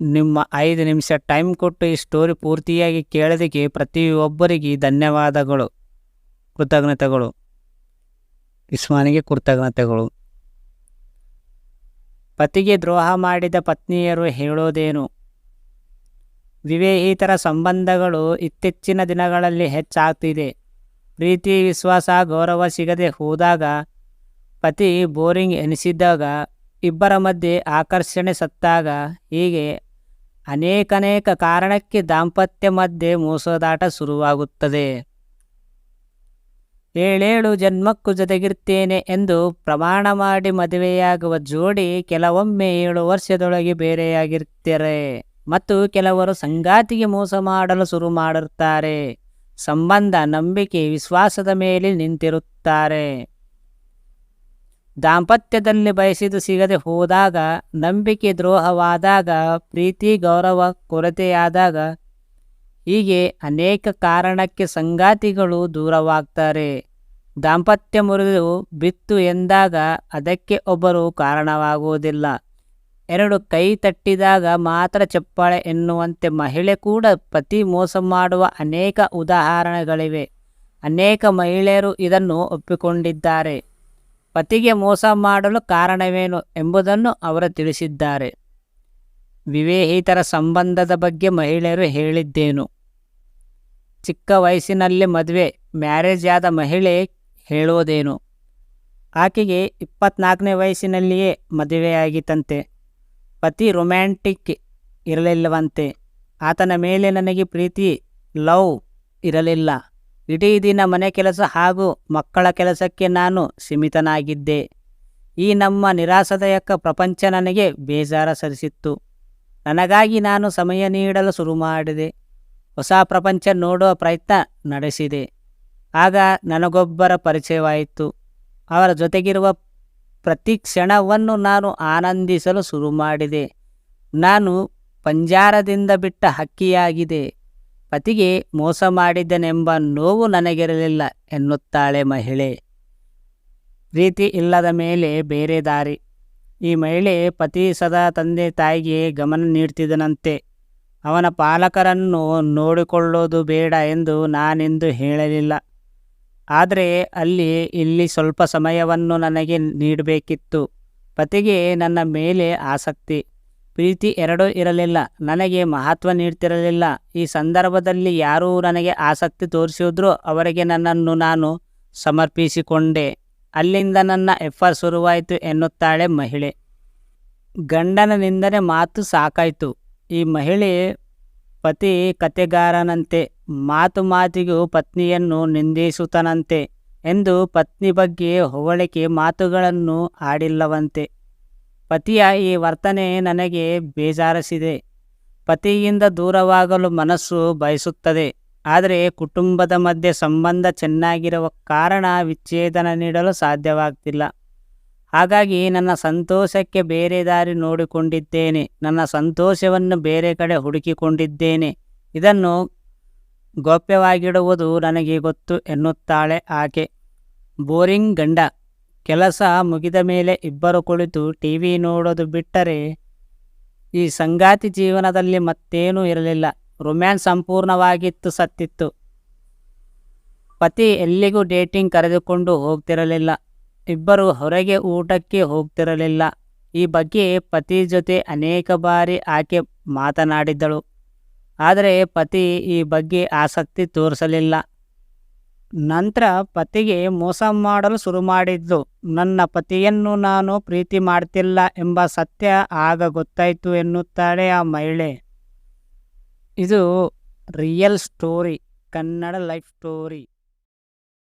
ನಿಮ್ಮ ಐದು ನಿಮಿಷ ಟೈಮ್ ಕೊಟ್ಟು ಈ ಸ್ಟೋರಿ ಪೂರ್ತಿಯಾಗಿ ಕೇಳೋದಕ್ಕೆ ಪ್ರತಿಯೊಬ್ಬರಿಗೆ ಧನ್ಯವಾದಗಳು. ಕೃತಜ್ಞತೆಗಳು. ಇಸ್ಮಾನಿಗೆ ಕೃತಜ್ಞತೆಗಳು. ಪತಿಗೆ ದ್ರೋಹ ಮಾಡಿದ ಪತ್ನಿಯರು ಹೇಳೋದೇನು? ವಿವೇಹಿತರ ಸಂಬಂಧಗಳು ಇತ್ತೀಚಿನ ದಿನಗಳಲ್ಲಿ ಹೆಚ್ಚಾಗ್ತಿದೆ. ಪ್ರೀತಿ, ವಿಶ್ವಾಸ, ಗೌರವ ಸಿಗದೆ ಹೋದಾಗ ಪತಿ ಬೋರಿಂಗ್ ಎನಿಸಿದಾಗ ಇಬ್ಬರ ಮಧ್ಯೆ ಆಕರ್ಷಣೆ ಸತ್ತಾಗ ಹೀಗೆ ಅನೇಕನೇಕ ಕಾರಣಕ್ಕೆ ದಾಂಪತ್ಯ ಮಧ್ಯೆ ಮೋಸದಾಟ ಶುರುವಾಗುತ್ತದೆ. ಏಳೇಳು ಜನ್ಮಕ್ಕೂ ಜೊತೆಗಿರ್ತೇನೆ ಎಂದು ಪ್ರಮಾಣ ಮಾಡಿ ಮದುವೆಯಾಗುವ ಜೋಡಿ ಕೆಲವೊಮ್ಮೆ ಏಳು ವರ್ಷದೊಳಗೆ ಬೇರೆಯಾಗಿರ್ತಾರೆ. ಮತ್ತು ಕೆಲವರು ಸಂಗಾತಿಗೆ ಮೋಸ ಮಾಡಲು ಶುರು ಮಾಡುತ್ತಾರೆ ಸಂಬಂಧ, ನಂಬಿಕೆ, ವಿಶ್ವಾಸದ ಮೇಲೆ ನಿಂತಿರುತ್ತಾರೆ. ದಾಂಪತ್ಯದಲ್ಲಿ ಬಯಸಿದು ಸಿಗದೆ ಹೋದಾಗ, ನಂಬಿಕೆ ದ್ರೋಹವಾದಾಗ, ಪ್ರೀತಿ ಗೌರವ ಕೊರತೆಯಾದಾಗ ಹೀಗೆ ಅನೇಕ ಕಾರಣಕ್ಕೆ ಸಂಗಾತಿಗಳು ದೂರವಾಗ್ತಾರೆ. ದಾಂಪತ್ಯ ಮುರಿದು ಬಿತ್ತು ಎಂದಾಗ ಅದಕ್ಕೆ ಒಬ್ಬರು ಕಾರಣವಾಗುವುದಿಲ್ಲ. ಎರಡು ಕೈ ತಟ್ಟಿದಾಗ ಮಾತ್ರ ಚಪ್ಪಾಳೆ ಎನ್ನುವಂತೆ ಮಹಿಳೆ ಕೂಡ ಪತಿ ಮೋಸ ಮಾಡುವ ಅನೇಕ ಉದಾಹರಣೆಗಳಿವೆ. ಅನೇಕ ಮಹಿಳೆಯರು ಇದನ್ನು ಒಪ್ಪಿಕೊಂಡಿದ್ದಾರೆ. ಪತಿಗೆ ಮೋಸ ಮಾಡಲು ಕಾರಣವೇನು ಎಂಬುದನ್ನು ಅವರು ತಿಳಿಸಿದ್ದಾರೆ. ವಿವೇಹಿತರ ಸಂಬಂಧದ ಬಗ್ಗೆ ಮಹಿಳೆಯರು ಹೇಳಿದ್ದೇನು. ಚಿಕ್ಕ ವಯಸ್ಸಿನಲ್ಲಿ ಮದುವೆ, ಮ್ಯಾರೇಜ್ ಆದ ಮಹಿಳೆ ಹೇಳೋದೇನು ಆಕೆಗೆ ಇಪ್ಪತ್ನಾಲ್ಕನೇ ವಯಸ್ಸಿನಲ್ಲಿಯೇ ಮದುವೆಯಾಗಿತಂತೆ ಪತಿ ರೊಮ್ಯಾಂಟಿಕ್ ಇರಲಿಲ್ಲವಂತೆ. ಆತನ ಮೇಲೆ ನನಗೆ ಪ್ರೀತಿ ಲವ್ ಇರಲಿಲ್ಲ. ಇಡೀ ದಿನ ಮನೆ ಕೆಲಸ ಹಾಗೂ ಮಕ್ಕಳ ಕೆಲಸಕ್ಕೆ ನಾನು ಸೀಮಿತನಾಗಿದ್ದೆ. ಈ ನಮ್ಮ ನಿರಾಸದಾಯಕ ಪ್ರಪಂಚ ನನಗೆ ಬೇಜಾರ ಸರಿಸಿತ್ತು. ನನಗಾಗಿ ನಾನು ಸಮಯ ನೀಡಲು ಶುರು ಮಾಡಿದೆ. ಹೊಸ ಪ್ರಪಂಚ ನೋಡುವ ಪ್ರಯತ್ನ ನಡೆಸಿದೆ. ಆಗ ನನಗೊಬ್ಬರ ಪರಿಚಯವಾಯಿತು. ಅವರ ಜೊತೆಗಿರುವ ಪ್ರತಿ ಕ್ಷಣವನ್ನು ನಾನು ಆನಂದಿಸಲು ಶುರು ಮಾಡಿದೆ. ನಾನು ಪಂಜಾರದಿಂದ ಬಿಟ್ಟ ಹಕ್ಕಿಯಾಗಿದೆ. ಪತಿಗೆ ಮೋಸ ಮಾಡಿದ್ದನೆಂಬ ನೋವು ನನಗಿರಲಿಲ್ಲ ಎನ್ನುತ್ತಾಳೆ ಮಹಿಳೆ. ಪ್ರೀತಿ ಇಲ್ಲದ ಮೇಲೆ ಬೇರೆ ದಾರಿ. ಈ ಮಹಿಳೆ ಪತಿ ಸದಾ ತಂದೆ ತಾಯಿಗೆ ಗಮನ ನೀಡ್ತಿದ್ದನಂತೆ ಅವನ ಪಾಲಕರನ್ನು ನೋಡಿಕೊಳ್ಳೋದು ಬೇಡ ಎಂದು ನಾನೆಂದು ಹೇಳಲಿಲ್ಲ. ಆದರೆ ಅಲ್ಲಿ ಇಲ್ಲಿ ಸ್ವಲ್ಪ ಸಮಯವನ್ನು ನನಗೆ ನೀಡಬೇಕಿತ್ತು. ಪತಿಗೆ ನನ್ನ ಮೇಲೆ ಆಸಕ್ತಿ. ಪ್ರೀತಿ ಎರಡೂ ಇರಲಿಲ್ಲ. ನನಗೆ ಮಹತ್ವ ನೀಡ್ತಿರಲಿಲ್ಲ. ಈ ಸಂದರ್ಭದಲ್ಲಿ ಯಾರೂ ನನಗೆ ಆಸಕ್ತಿ ತೋರಿಸಿದ್ರೂ. ಅವರಿಗೆ ನನ್ನನ್ನು ನಾನು ಸಮರ್ಪಿಸಿಕೊಂಡೆ. ಅಲ್ಲಿಂದ ನನ್ನ ಎಫರ್ ಶುರುವಾಯಿತು ಎನ್ನುತ್ತಾಳೆ ಮಹಿಳೆ. ಗಂಡನ ನಿಂದನೆ ಮಾತು ಸಾಕಾಯಿತು. ಈ ಮಹಿಳೆ ಪತಿ ಕತೆಗಾರನಂತೆ ಮಾತು ಮಾತಿಗೂ ಪತ್ನಿಯನ್ನು ನಿಂದಿಸುತ್ತನಂತೆ ಎಂದು ಪತ್ನಿ ಬಗ್ಗೆ ಹೊಗಳಿಕೆ ಮಾತುಗಳನ್ನು ಆಡಿಲ್ಲವಂತೆ. ಪತಿಯ ಈ ವರ್ತನೆ ನನಗೆ ಬೇಜಾರಿಸಿದೆ. ಪತಿಯಿಂದ ದೂರವಾಗಲು ಮನಸ್ಸು ಬಯಸುತ್ತದೆ. ಆದರೆ ಕುಟುಂಬದ ಮಧ್ಯೆ ಸಂಬಂಧ ಚೆನ್ನಾಗಿರುವ ಕಾರಣ ವಿಚ್ಛೇದನ ನೀಡಲು ಸಾಧ್ಯವಾಗ್ತಿಲ್ಲ. ಹಾಗಾಗಿ ನನ್ನ ಸಂತೋಷಕ್ಕೆ ಬೇರೆ ದಾರಿ ನೋಡಿಕೊಂಡಿದ್ದೇನೆ. ನನ್ನ ಸಂತೋಷವನ್ನು ಬೇರೆ ಕಡೆ ಹುಡುಕಿಕೊಂಡಿದ್ದೇನೆ. ಇದನ್ನು ಗೌಪ್ಯವಾಗಿಡುವುದು ನನಗೆ ಗೊತ್ತು ಎನ್ನುತ್ತಾಳೆ ಆಕೆ. ಬೋರಿಂಗ್ ಗಂಡ. ಕೆಲಸ ಮುಗಿದ ಮೇಲೆ ಇಬ್ಬರು ಕುಳಿತು ಟಿ ವಿ ನೋಡೋದು ಬಿಟ್ಟರೆ ಈ ಸಂಗಾತಿ ಜೀವನದಲ್ಲಿ ಮತ್ತೇನೂ ಇರಲಿಲ್ಲ. ರೊಮ್ಯಾನ್ಸ್ ಸಂಪೂರ್ಣವಾಗಿತ್ತು, ಸತ್ತಿತ್ತು. ಪತಿ ಎಲ್ಲಿಗೂ ಡೇಟಿಂಗ್ ಕರೆದುಕೊಂಡು ಹೋಗ್ತಿರಲಿಲ್ಲ. ಇಬ್ಬರು ಹೊರಗೆ ಊಟಕ್ಕೆ ಹೋಗ್ತಿರಲಿಲ್ಲ. ಈ ಬಗ್ಗೆ ಪತಿ ಜೊತೆ ಅನೇಕ ಬಾರಿ ಆಕೆ ಮಾತನಾಡಿದ್ದಳು. ಆದರೆ ಪತಿ ಈ ಬಗ್ಗೆ ಆಸಕ್ತಿ ತೋರಿಸಲಿಲ್ಲ. ನಂತರ ಪತಿಗೆ ಮೋಸ ಮಾಡಲು ಶುರು ಮಾಡಿದ್ಲು ನನ್ನ ಪತಿಯನ್ನು ನಾನು ಪ್ರೀತಿ ಮಾಡ್ತಿಲ್ಲ ಎಂಬ ಸತ್ಯ ಆಗ ಗೊತ್ತಾಯಿತು ಎನ್ನುತ್ತಾಳೆ ಆ ಮಹಿಳೆ. ಇದು real story Kannada life story